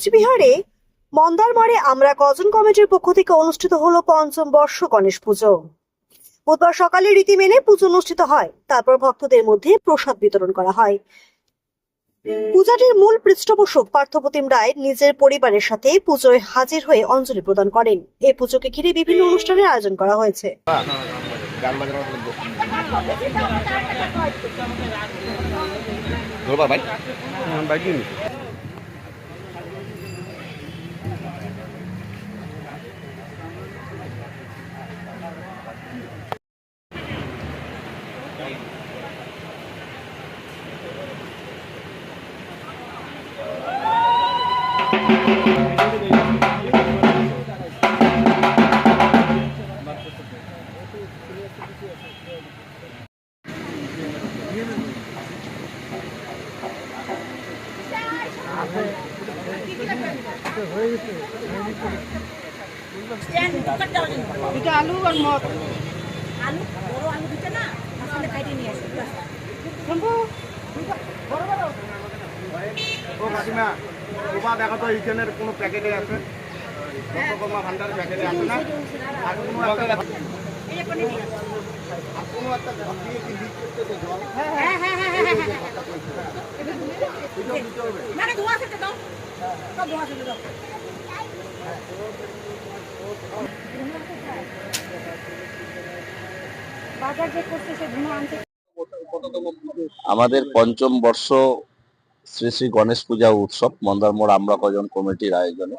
কোচবিহারে মন্দারমারে আমরা কজন কমিটির পক্ষ থেকে অনুষ্ঠিত হলো পঞ্চম বর্ষ গণেশ পুজো? বুধবার সকালে রীতি মেনে পুজো অনুষ্ঠিত হয় তারপর ভক্তদের মধ্যে প্রসাদ বিতরণ করা হয়। পূজাটির মূল পৃষ্ঠপোষক পার্থপ্রতিম রায় নিজের পরিবারের সাথে পুজোয় হাজির হয়ে অঞ্জলি প্রদান করেন। এই পুজোকে ঘিরে বিভিন্ন অনুষ্ঠানের আয়োজন করা হয়েছে। ভাই। বাইক নিন দুটো আলু আর মদ আলু বড় আলু দিতে না ও কাকিমা ওবা দেখো তো ইচেনের কোনো প্যাকেটে আছে। দত্তকর্মা ভান্ডারের প্যাকেটে আছে না? আর কোনো একটা আর কোনো একটা ঘর দিয়ে কি লিক করতে তো জল? হ্যাঁ হ্যাঁ। হ্যাঁ হ্যাঁ হ্যাঁ না না ধোয়া খেতে দাও। সব ধোয়া খেতে দাও। আমাদের পঞ্চম বর্ষ শ্রী শ্রী গণেশ পূজা উৎসব মন্দারমোড় আমরা কজন কমিটির আয়োজনে।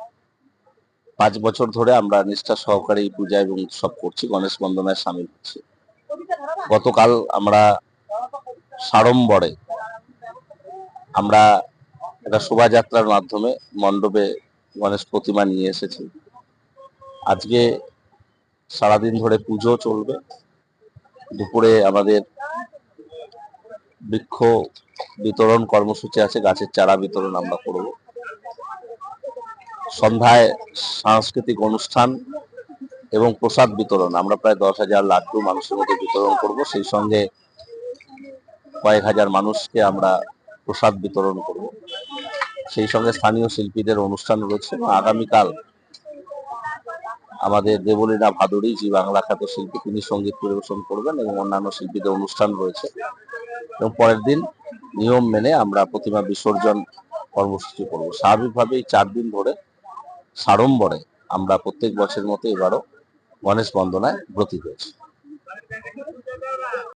পাঁচ বছর ধরে আমরা নিষ্ঠা সহকারে এই পূজা এবং উৎসব করছি, গণেশ বন্দনায় সামিল হচ্ছি। গতকাল আমরা সাড়ম্বরে আমরা একটা শোভাযাত্রার মাধ্যমে মণ্ডপে গণেশ প্রতিমা নিয়ে এসেছি। আজকে সারাদিন ধরে পুজো চলবে। দুপুরে আমাদের বৃক্ষ বিতরণ কর্মসূচি আছে, গাছের চারা বিতরণ আমরা করব। সন্ধ্যায় সাংস্কৃতিক অনুষ্ঠান এবং প্রসাদ বিতরণ, আমরা প্রায় দশ হাজার লাড্ডু মানুষের মধ্যে বিতরণ করব। সেই সঙ্গে কয়েক হাজার মানুষকে আমরা প্রসাদ বিতরণ করব। সেই সঙ্গে স্থানীয় শিল্পীদের অনুষ্ঠান রয়েছে আগামীকাল আমাদের দেবলীনা ভাদুরী, যে বাংলা খ্যাত শিল্পী, তিনি সংগীত পরিবেশন করবেন এবং অন্যান্য শিল্পীদের অনুষ্ঠান রয়েছে। এবং পরের দিন নিয়ম মেনে আমরা প্রতিমা বিসর্জন কর্মসূচি করব। স্বাভাবিকভাবেই চার দিন ধরে সাড়ম্বরে আমরা প্রত্যেক বছরের মতো এবারও গণেশ বন্দনায় ব্রতী হয়েছি।